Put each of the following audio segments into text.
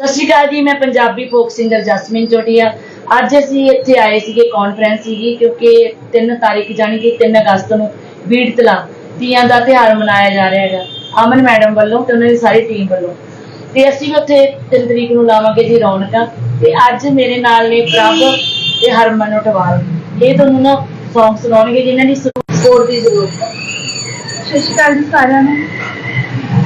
ਸਤਿ ਸ਼੍ਰੀ ਅਕਾਲ ਜੀ, ਮੈਂ ਪੰਜਾਬੀ ਫੋਕ ਸਿੰਗਰ ਜਸਮੀਨ ਚੋਟੀਆ। ਅੱਜ ਅਸੀਂ ਇੱਥੇ ਆਏ ਸੀਗੇ ਕਾਨਫਰੰਸ ਸੀਗੀ, ਕਿਉਂਕਿ 3 ਤਾਰੀਖ ਜਾਣੀ ਕਿ 3 ਅਗਸਤ ਨੂੰ ਬੀੜਤਲਾ ਤੀਆਂ ਦਾ ਤਿਉਹਾਰ ਮਨਾਇਆ ਜਾ ਰਿਹਾ ਹੈਗਾ, ਅਮਨ ਮੈਡਮ ਵੱਲੋਂ ਤੇ ਉਹਨਾਂ ਦੀ ਸਾਰੀ ਟੀਮ ਵੱਲੋਂ। ਤੇ ਅਸੀਂ ਵੀ ਉੱਥੇ 3 ਤਰੀਕ ਨੂੰ ਲਾਵਾਂਗੇ ਜੀ ਰੌਣਕਾਂ। ਤੇ ਅੱਜ ਮੇਰੇ ਨਾਲ ਨੇ ਪ੍ਰਭ ਤੇ ਹਰਮਨ ਉਟਵਾਲ। ਇਹ ਤੁਹਾਨੂੰ ਨਾ ਸੌਂਗ ਸੁਣਾਉਣਗੇ, ਜਿਨ੍ਹਾਂ ਦੀ ਸਪੋਰਟ ਦੀ ਜ਼ਰੂਰਤ ਹੈ। ਸਤਿ ਸ਼੍ਰੀ ਅਕਾਲ ਜੀ ਸਾਰਿਆਂ ਨੂੰ।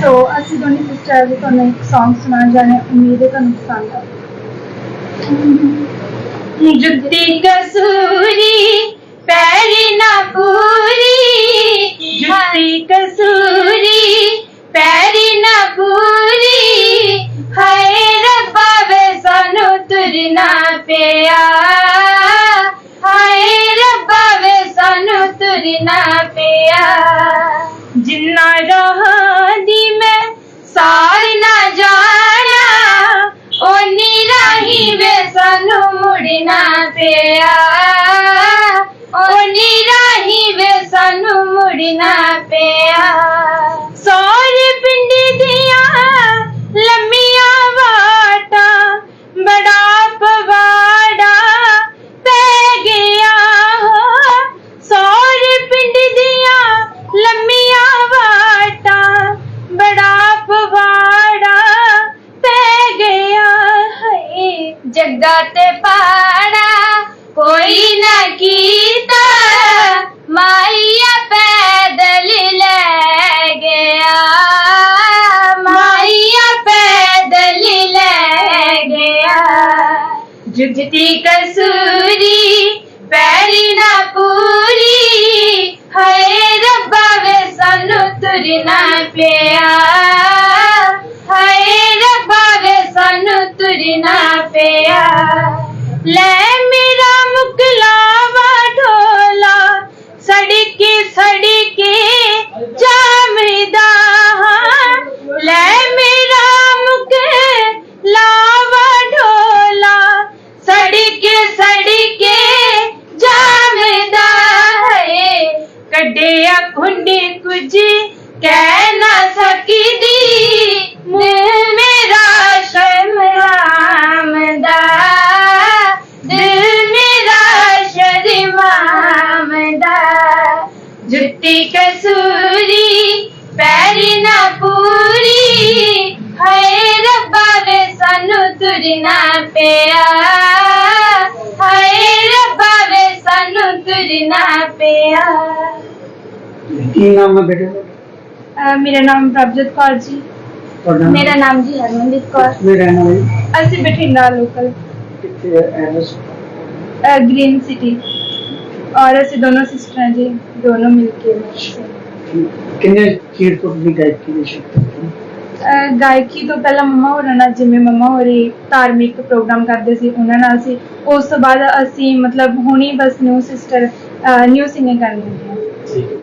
ਸੋ ਅਸੀਂ ਦੋਨੇ ਸਿਸਟਰ ਵੀ ਤੁਹਾਨੂੰ ਇੱਕ Song ਸੁਣਾਉਣ ਜਾਣੇ ਉਮੀਦ ਹੈ ਤੁਹਾਨੂੰ ਪਸੰਦ ਆਵੇ ਜੁੱਤੀ ਕਸੂਰੀ, ਪੈਰੀ ਵੇ ਸਾਨੂੰ ਮੁੜਨਾ ਪਿਆ। ਉਹ ਰਾਹੀ ਵੇ ਸਾਨੂੰ ਮੁੜਨਾ ਪਿਆ। ਜੁਗਤੀ ਕਸੂਰੀ, ਪੈਰੀ ਨਾ ਪੂਰੀ। ਹਾਏ ਰੱਬਾ ਵੇ, ਸਾਨੂੰ ਤੁਰਨਾ ਪਿਆ। ਹਾਏ ਰੱਬਾ ਵੇ, ਸਾਨੂੰ ਤੁਰਨਾ ਪਿਆ। ਲੈ ਮੇਰਾ ਕੱਢਿਆ ਖੁੰਡੇ ਕੁਝ ਕਹਿ ਨਾ ਸਕਦੀ। ਦਿਲ ਮੇਰਾ ਸ਼ਰਮਾਮ ਦਾ, ਦਿਲ ਮੇਰਾ ਸ਼ਰਮਾਮ ਦਾ। ਜੁੱਤੀ ਕਸੂਰੀ, ਪੈਰੀ ਨਾ ਪੂਰੀ, ਹਾਏ ਰੱਬਾ ਵੇ ਸਾਨੂੰ ਤੁਰਨਾ ਪਿਆ। ਹਾਏ ਰੱਬਾ ਵੇ ਸਾਨੂੰ ਤੁਰਨਾ ਪਿਆ। ਕੀ ਨਾਮ ਹੈ ਬੇਟੇ? ਅਹ ਮੇਰਾ ਨਾਮ ਪ੍ਰਭਜੋਤ ਕੌਰ ਜੀ। ਤੁਹਾਡਾ ਮੇਰਾ ਨਾਮ ਜੀ ਹਰਮਨਦੀਪ ਕੌਰ। ਕਿੱਥੇ ਰਹਿਣ ਵਾਲੇ ਅਸੀਂ ਬਠਿੰਡਾ ਲੋਕਲ ਕਿੱਥੇ ਐਡਰੈਸ ਗ੍ਰੀਨ ਸਿਟੀ ਔਰ ਅਸੀਂ ਦੋਨੋਂ ਸਿਸਟਰਾਂ ਜੀ ਦੋਨੋਂ ਮਿਲ ਕੇ। ਕਿੰਨੇ ਚਿਰ ਤੋਂ ਵੀ ਗਾਇਕੀ ਦੇ ਸ਼ੌਕ ਤੋਂ ਅਹ ਗਾਇਕੀ ਤੋਂ ਪਹਿਲਾਂ ਮੰਮਾ ਹੋਰਾਂ ਨਾਲ ਜਿਵੇਂ ਮੰਮਾ ਹੋਰੀ ਧਾਰਮਿਕ ਪ੍ਰੋਗਰਾਮ ਕਰਦੇ ਸੀ ਉਹਨਾਂ ਨਾਲ ਸੀ। ਉਸ ਤੋਂ ਬਾਅਦ ਅਸੀਂ ਮਤਲਬ ਹੁਣੀ ਬਸ ਨਿਊ ਸਿਸਟਰ ਨਿਊ ਸਿੰਗਿੰਗ ਕਰਨ ਲੱਗੇ ਹਾਂ।